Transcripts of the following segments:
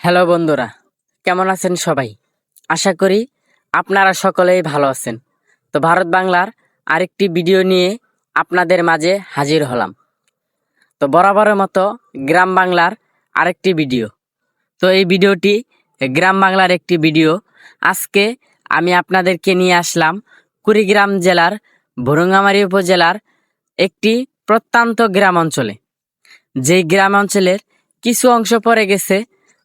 Hello বন্ধুরা, কেমন আছেন সবাই? আশা করি আপনারা সকলেই ভালো আছেন। তো ভারত বাংলার আরেকটি ভিডিও নিয়ে আপনাদের মাঝে হাজির হলাম। তো বরাবরের মতো গ্রাম বাংলার আরেকটি ভিডিও। তো এই ভিডিওটি গ্রাম বাংলার একটি ভিডিও। আজকে আমি আপনাদেরকে নিয়ে আসলাম কুড়িগ্রাম জেলার ভুরুঙ্গামারী উপজেলার একটি প্রত্যন্ত গ্রাম অঞ্চলে। যেই গ্রাম অঞ্চলের কিছু অংশ পড়ে গেছে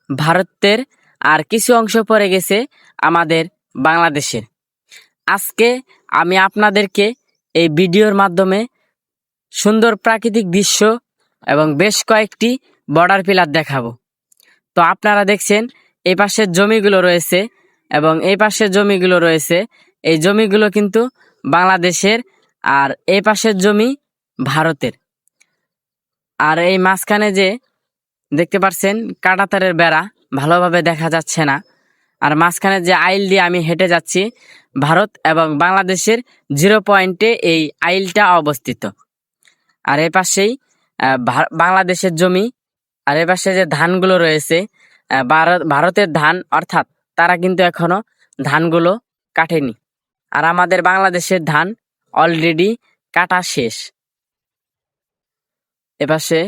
ভারতের আর কিছু অংশ পড়ে গেছে আমাদের বাংলাদেশের। আজকে আমি আপনাদেরকে এই ভিডিওর মাধ্যমে সুন্দর প্রাকৃতিক দৃশ্য এবং বেশ কয়েকটি বর্ডার পিলার দেখাবো। তো আপনারা দেখছেন, এই পাশের জমিগুলো রয়েছে এবং এই পাশের জমিগুলো রয়েছে। এই জমিগুলো কিন্তু বাংলাদেশের আর এই পাশের জমি ভারতের। আর এই মাঝখানে যে দেখতে পাচ্ছেন কাটাতারের বেড়া, ভালোভাবে দেখা যাচ্ছে না। আর মাঝখানে যে আইল দিয়ে আমি হেঁটে যাচ্ছি, ভারত এবং বাংলাদেশের জিরো পয়েন্টে এই আইলটা অবস্থিত। আর এ পাশেই বাংলাদেশের জমি, আর এ পাশে যে ধানগুলো রয়েছে ভারত ভারতের ধান, অর্থাৎ তারা কিন্তু এখনও ধানগুলো কাটেনি। আর আমাদের বাংলাদেশের ধান অলরেডি কাটা শেষ। এপাশে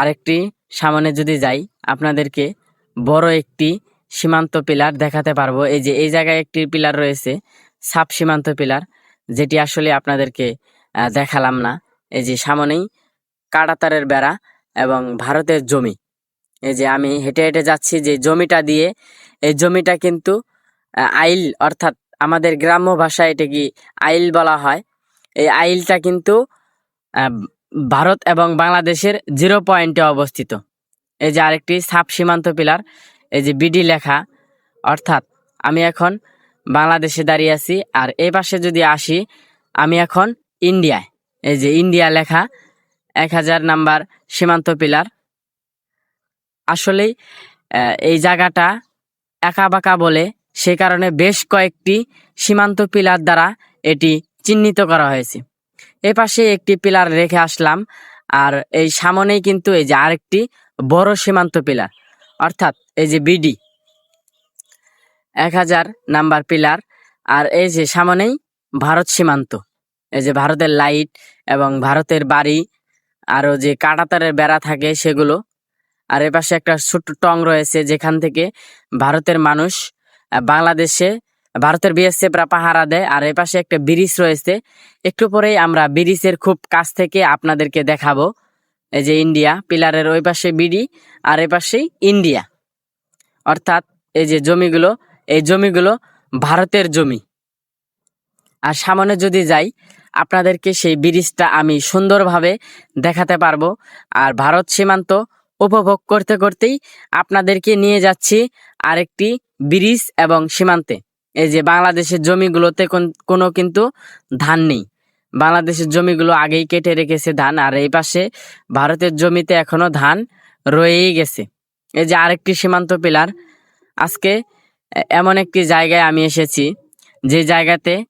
আরেকটি সামনে যদি যাই, আপনাদেরকে বড় একটি সীমান্ত পিলার দেখাতে পারব। এই যে, এই জায়গায় একটি পিলার রয়েছে, সাব সীমান্ত পিলার, যেটি আসলে আপনাদেরকে দেখালাম না। এই যে, সামনেই কাটাতারের বেড়া এবং ভারতের জমি। এই যে, আমি হেঁটে হেঁটে যাচ্ছি, যে জমিটা দিয়ে, এই জমিটা কিন্তু আইল, অর্থাৎ আমাদের গ্রাম্য ভাষায় এটা কি আইল বলা হয়। এই আইলটা কিন্তু ভারত এবং বাংলাদেশের জিরো পয়েন্টে অবস্থিত। এই যে আরেকটি সাব সীমান্ত পিলার, এই যে বিডি লেখা, অর্থাৎ আমি এখন বাংলাদেশে দাঁড়িয়ে আছি আর এই পাশে যদি আসি, আমি এখন ইন্ডিয়ায়। এই যে ইন্ডিয়া লেখা, এক হাজার নাম্বার সীমান্ত পিলার। আসলেই এই জায়গাটা একা বাঁকা বলে সে কারণে বেশ কয়েকটি সীমান্ত পিলার দ্বারা এটি চিহ্নিত করা হয়েছে। এ পাশে একটি পিলার রেখে আসলাম। আর এই সামনেই কিন্তু এই যে আরেকটি বড় সীমান্ত পিলার, অর্থাৎ এই যে বিডি, এক হাজার নাম্বার পিলার। আর এই যে সামনেই ভারত সীমান্ত, এই যে ভারতের লাইট এবং ভারতের বাড়ি আরও যে কাটাতারের বেড়া থাকে সেগুলো। আর এ পাশে একটা ছোট্ট টং রয়েছে যেখান থেকে ভারতের মানুষ বাংলাদেশে ভারতের বিএসএফরা পাহারা দেয়, আর এ পাশে একটা ব্রিজ রয়েছে। একটু পরেই আমরা ব্রিজের খুব কাছ থেকে আপনাদেরকে দেখাবো। এই যে ইন্ডিয়া, পিলারের ওই পাশে বিডি, আর এ পাশেই ইন্ডিয়া। অর্থাৎ এই যে জমিগুলো, এই জমিগুলো ভারতের জমি। আর সামনে যদি যাই, আপনাদেরকে সেই ব্রিজটা আমি সুন্দরভাবে দেখাতে পারব। আর ভারত সীমান্ত উপভোগ করতে করতেই আপনাদেরকে নিয়ে যাচ্ছি আরেকটি ব্রিজ এবং সীমান্তে। এই যে বাংলাদেশের জমিগুলোতে কোন- কোনো কিন্তু ধান নেই। বাংলাদেশের জমিগুলো আগেই কেটে রেখেছে ধান, আর এই পাশে ভারতের জমিতে এখনও ধান রয়েই গেছে। এই যে আরেকটি সীমান্ত পিলার, আজকে এমন একটি জায়গায় আমি এসেছি, যে জায়গাতে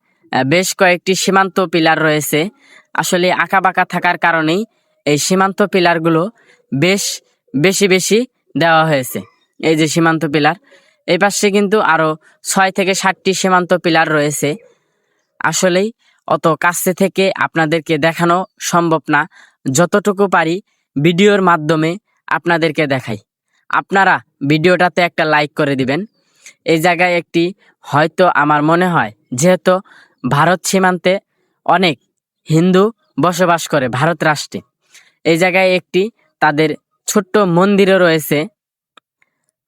বেশ কয়েকটি সীমান্ত পিলার রয়েছে। আসলে আঁকা বাঁকা থাকার কারণেই এই সীমান্ত পিলারগুলো বেশ, বেশি বেশি দেওয়া হয়েছে। এই যে সীমান্ত পিলার এই পাশে কিন্তু আরও ছয় থেকে ষাটটি সীমান্ত পিলার রয়েছে। আসলেই অত কাছে থেকে আপনাদেরকে দেখানো সম্ভব না। যতটুকু পারি ভিডিওর মাধ্যমে আপনাদেরকে দেখাই। আপনারা ভিডিওটাতে একটা লাইক করে দিবেন। এই জায়গায় একটি হয়তো আমার মনে হয়, যেহেতু ভারত সীমান্তে অনেক হিন্দু বসবাস করে ভারত রাষ্ট্রে এই জায়গায় একটি তাদের ছোট্ট মন্দিরও রয়েছে।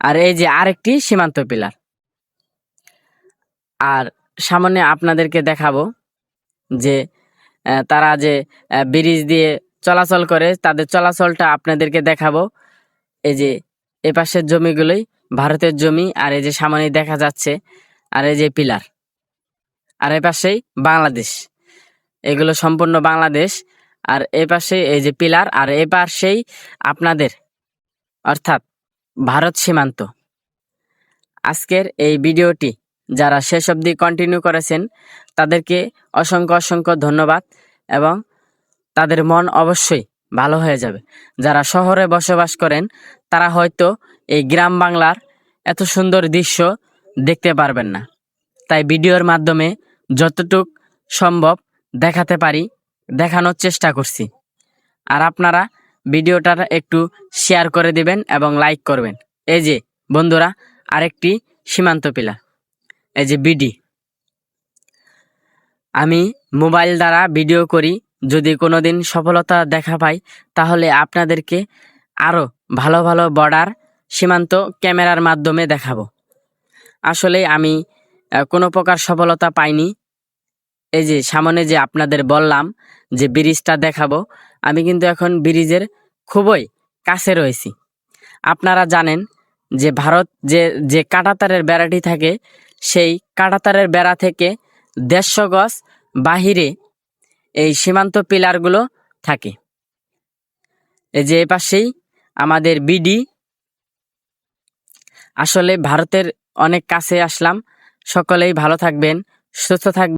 আর এই যে আরেকটি সীমান্ত পিলার। আর সামনে আপনাদেরকে দেখাবো যে তারা যে ব্রিজ দিয়ে চলাচল করে, তাদের চলাচলটা আপনাদেরকে দেখাবো। এই যে, এ পাশের জমিগুলোই ভারতের জমি, আর এই যে সামনে দেখা যাচ্ছে, আর এই যে পিলার। আর এ পাশেই বাংলাদেশ। এগুলো সম্পূর্ণ বাংলাদেশ। আর এ পাশে এই যে পিলার, আর এ পাশেই আপনাদের, অর্থাৎ ভারত সীমান্ত। আজকের এই ভিডিওটি, যারা শেষ অবধি কন্টিনিউ করেছেন, তাদেরকে অসংখ্য অসংখ্য ধন্যবাদ এবং তাদের মন অবশ্যই ভালো হয়ে যাবে। যারা শহরে বসবাস করেন, তারা হয়তো এই গ্রাম বাংলার এত সুন্দর দৃশ্য দেখতে পারবেন না। তাই ভিডিওর মাধ্যমে যতটুক সম্ভব দেখাতে পারি, দেখানোর চেষ্টা করছি। আর আপনারা ভিডিওটা একটু শেয়ার করে দিবেন এবং লাইক করবেন। এই যে, বন্ধুরা, আরেকটি সীমান্ত পিলার এই যে বিডি আমি মোবাইল দ্বারা ভিডিও করি। যদি কোনো দিন সফলতা দেখা পাই, তাহলে আপনাদেরকে আরও ভালো ভালো বর্ডার সীমান্ত ক্যামেরার মাধ্যমে দেখাবো। আসলে আমি কোনো প্রকার সফলতা পাইনি। এই যে, সামনে যে আপনাদের বললাম যে ব্রিজটা দেখাবো আমি কিন্তু এখন ব্রিজের খুবই কাছে রয়েছি। আপনারা জানেন যে ভারত যে যে কাঁটাতারের বেড়াটি থাকে, সেই কাঁটাতারের বেড়া থেকে দেড়শো গজ বাহিরে এই সীমান্ত পিলারগুলো থাকে। এই যে পাশেই আমাদের বিডি। আসলে ভারতের অনেক কাছে আসলাম। সকলেই ভালো থাকবেন, সুস্থ থাকবেন।